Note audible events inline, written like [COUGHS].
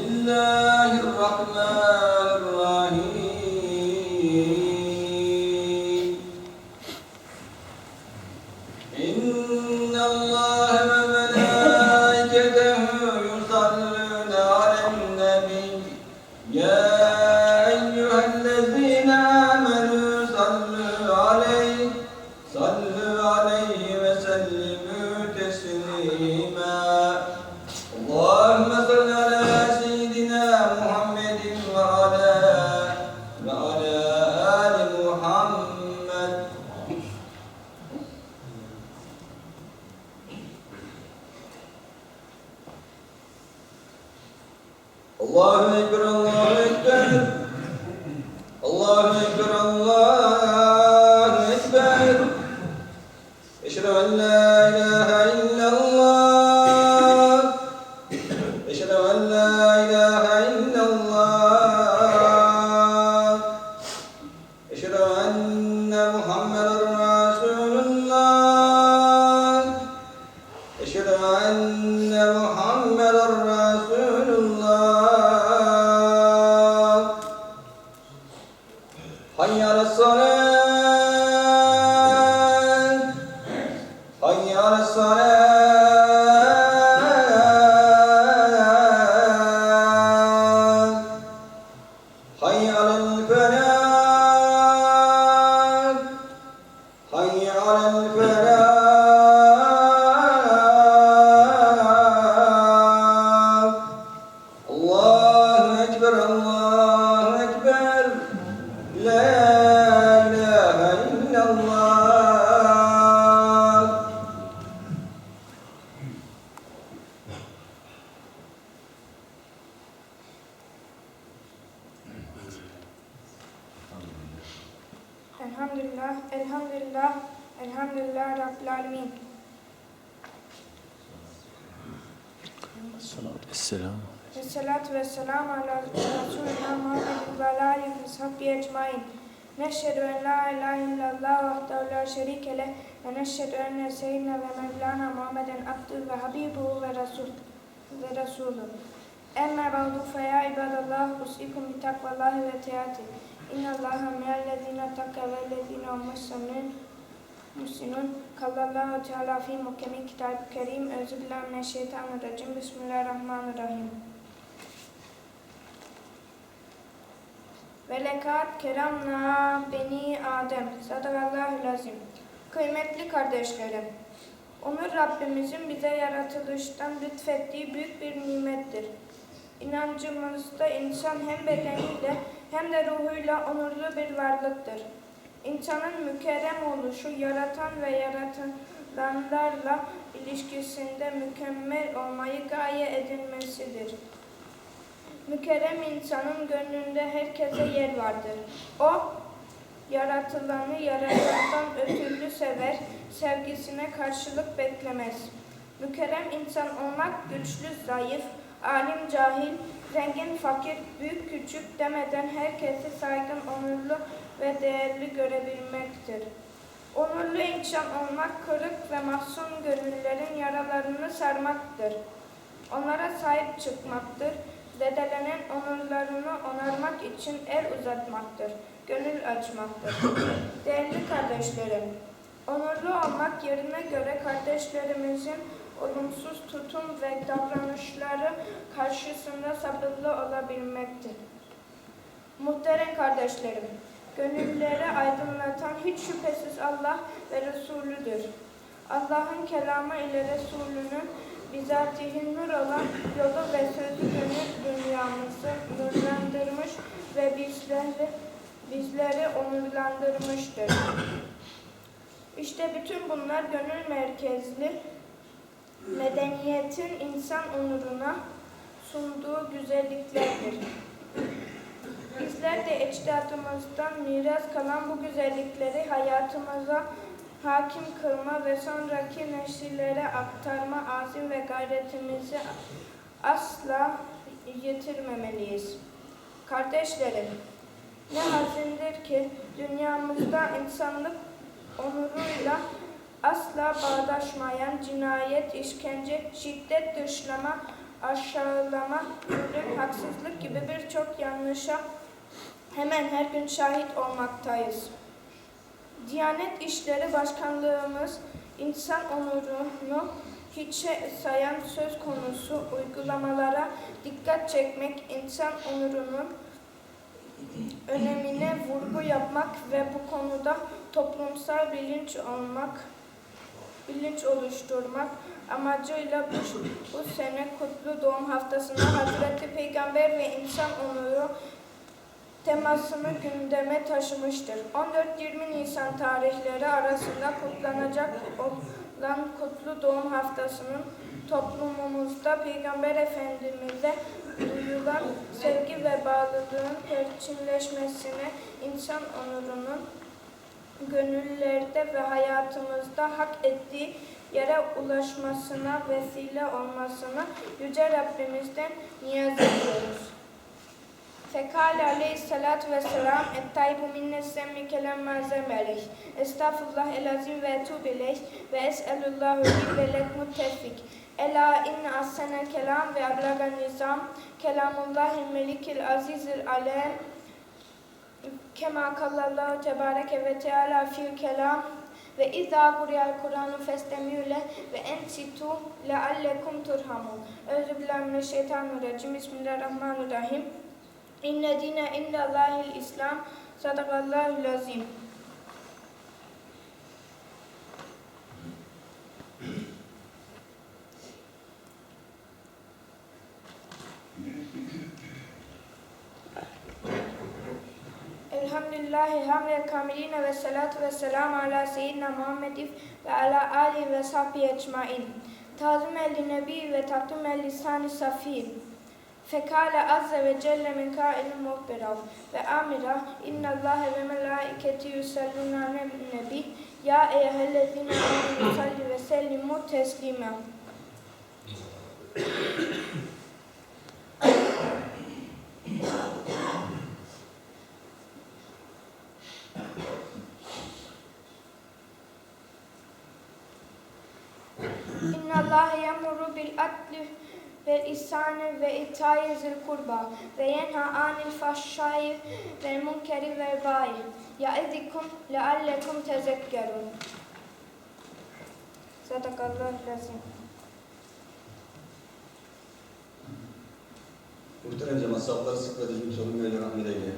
الله الرحمن Waheguru Elhamdülillah, elhamdülillah, elhamdülillah Rabbil Alemin. Esselam. Ve salatu ve selamu ala Resulina Muhammedin ve ala alihi ve sahbihi ecmain. Neşhedü en la ilahe illallah vahdehu la şerike leh ve neşhedü enne seyyidina ve mevlana Muhammeden abdühü ve habibuhu ve rasul ve rasulü. Emme ba'du fe ya ibadallah usikum bi takvallahi ve teati. İnna Allaha me'ellezine takke ve lezine muhsinun Müslüman kallallahu teala fi muhkemin kitab-ı kerim. Euzubillahimineşşeytanirracim. Bismillahirrahmanirrahim. Ve lekat keramna beni Adem. Sadakallahü lazim. Kıymetli kardeşlerim, Onur Rabbimizin bize yaratılıştan lütfettiği büyük bir nimettir. İnancımızda insan hem bedeniyle hem de ruhuyla onurlu bir varlıktır. İnsanın mükerrem oluşu, yaratan ve yaratılanlarla ilişkisinde mükemmel olmayı gaye edilmesidir. Mükerrem insanın gönlünde herkese yer vardır. O, yaratılanı yaratandan ötürü sever, sevgisine karşılık beklemez. Mükerrem insan olmak güçlü, zayıf, alim, cahil, zengin, fakir, büyük, küçük demeden herkesi saygın, onurlu ve değerli görebilmektir. Onurlu insan olmak, kırık ve mahzun gönüllerin yaralarını sarmaktır. Onlara sahip çıkmaktır. Zedelenen onurlarını onarmak için el uzatmaktır. Gönül açmaktır. [COUGHS] Değerli kardeşlerim, onurlu olmak yerine göre kardeşlerimizin olumsuz tutum ve davranışları karşısında sabırlı olabilmektir. Muhterem kardeşlerim, gönülleri aydınlatan hiç şüphesiz Allah ve Resulüdür. Allah'ın kelamı ile Resulünün bizatihi nur olan yolu ve sözü gönül dünyamızı nurlandırmış ve bizleri, bizleri onurlandırmıştır. İşte bütün bunlar gönül merkezli medeniyetin insan onuruna sunduğu güzelliklerdir. Bizler de ecdadımızdan miras kalan bu güzellikleri hayatımıza hakim kılma ve sonraki nesillere aktarma azim ve gayretimizi asla yitirmemeliyiz. Kardeşlerim, ne hazindir ki dünyamızda insanlık onuruyla asla bağdaşmayan cinayet, işkence, şiddet, dışlama, aşağılama, zulüm, haksızlık gibi birçok yanlışa hemen her gün şahit olmaktayız. Diyanet İşleri Başkanlığımız insan onurunu hiçe sayan söz konusu uygulamalara dikkat çekmek, insan onurunun önemine vurgu yapmak ve bu konuda toplumsal bilinç olmak, bilinç oluşturmak amacıyla bu, bu sene Kutlu Doğum Haftası'nda [COUGHS] Hazreti Peygamber ve insan onuru temasını gündeme taşımıştır. 14-20 Nisan tarihleri arasında kutlanacak olan Kutlu Doğum Haftası'nın toplumumuzda Peygamber Efendimiz'e duyulan sevgi ve bağlılığın perçinleşmesine, insan onurunun gönüllerde ve hayatımızda hak ettiği yere ulaşmasına vesile olmasına Yüce Rabbimizden niyaz ediyoruz. Fekale aleyhissalatu vesselam ettaybu minne semmi kelemma zemelih. Estağfurullah el azim ve etûb ileyh ve es'elullahu li ve lekmut tevfik. Ela inne ahsenel kelam ve ablagan nizam kelamullahil melikil azizil alem kema kallallahu tebareke ve teala fil kelam ve izâ kuriyal Kur'anu festemîle ve ensitu leallekum turhamun. Euzubillahimineşşeytanirracim. Bismillahirrahmanirrahim. İnne dine indallahil İslam. Sadakallahul azim. Elhamdülillahi hamdel kamiline ve salatu ve selamu ala seyyidina Muhammedin ve ala alihi ve sahbihi ecmain. Tazim el nebi ve takdim el lisani safi. Fekale azze ve celle min kailin muhbirav ve amira inna allahe ve melaiketi yusalluna nebi ya eyyühellezine amenu salli ve sellimu teslima. İnna Allah yamuru bil adli ve ihsani ve itayi zil kurba ve yenha anil fahşai ve munkeri ve bayi. Ya'izikum leallekum tezekkerun. Sadakallahu lazim. Muhterem cemaat, safları sık ve düzgün sorun ve rahmet eyle.